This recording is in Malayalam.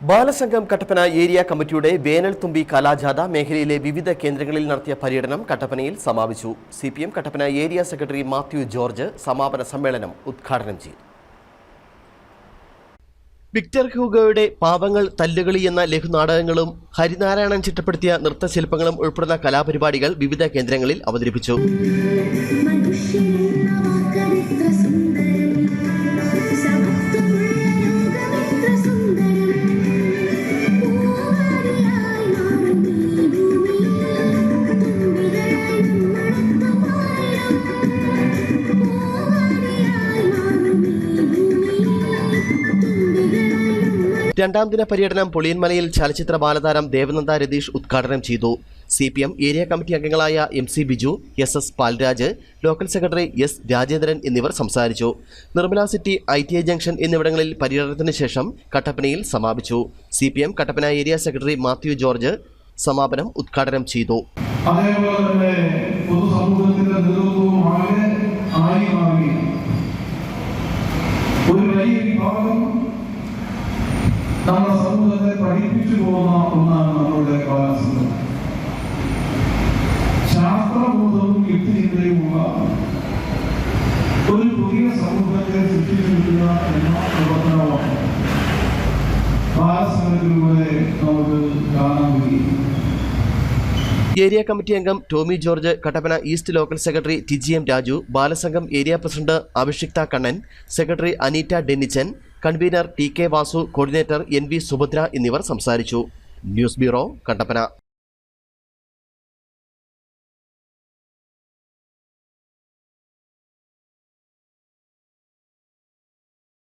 ബാലസംഘം കട്ടപ്പന ഏരിയ കമ്മിറ്റിയുടെ വേനൽത്തുമ്പി കലാജാഥ മേഖലയിലെ വിവിധ കേന്ദ്രങ്ങളിൽ നടത്തിയ പര്യടനം കട്ടപ്പനയിൽ സമാപിച്ചു. C P M Kattappana area secretary Mathew George സമാപന സമ്മേളനം ഉദ്ഘാടനം ചെയ്തു. വിക്ടർ ഹ്യൂഗോയുടെ പാവങ്ങൾ തല്ലുകളി എന്ന ലഘുനാടകങ്ങളും ഹരിനാരായണൻ ചിട്ടപ്പെടുത്തിയ നൃത്തശില്പങ്ങളും ഉൾപ്പെടുന്ന കലാപരിപാടികൾ വിവിധ കേന്ദ്രങ്ങളിൽ അവതരിപ്പിച്ചു. രണ്ടാം ദിന പര്യടനം പുളിയൻമലയിൽ ചലച്ചിത്ര ബാലതാരം ദേവനന്ദ രതീഷ് ഉദ്ഘാടനം ചെയ്തു. C P M area committee അംഗങ്ങളായ M C Biju S S Palraj local secretary S Rajendran എന്നിവർ സംസാരിച്ചു. Nirmala city I T I junction എന്നിവിടങ്ങളിൽ പര്യടനത്തിന് ശേഷം കട്ടപ്പനയിൽ സമാപിച്ചു. C P M Kattappana area secretary Mathew George സമാപനം ഉദ്ഘാടനം ചെയ്തു. അതേപോലെ തന്നെ പൊതുസമൂഹത്തിന്റെ ഒരു വലിയ വിഭാഗം നമ്മുടെ സമൂഹത്തെ പഠിപ്പിച്ചു പോകുന്ന ഒന്നാണ് നമ്മളുടെ ബാലസംഘം ശാസ്ത്രബോധവും യുക്തിചിന്തയുമുള്ള ഒരു പുതിയ സമൂഹത്തെ സൃഷ്ടിച്ചിരിക്കുക എന്ന പ്രവർത്തനമാണ് ബാലസംഘത്തിലൂടെ നമുക്ക് കാണാൻ കഴിയും. ഏരിയ കമ്മിറ്റി അംഗം Tomy George Kattappana east local secretary T G M Raju Balasangham area president Abhishiktha Kannan secretary Aneeta Dennichan convener T K Vasu coordinator N V Subhadra എന്നിവർ സംസാരിച്ചു. News bureau Kattappana.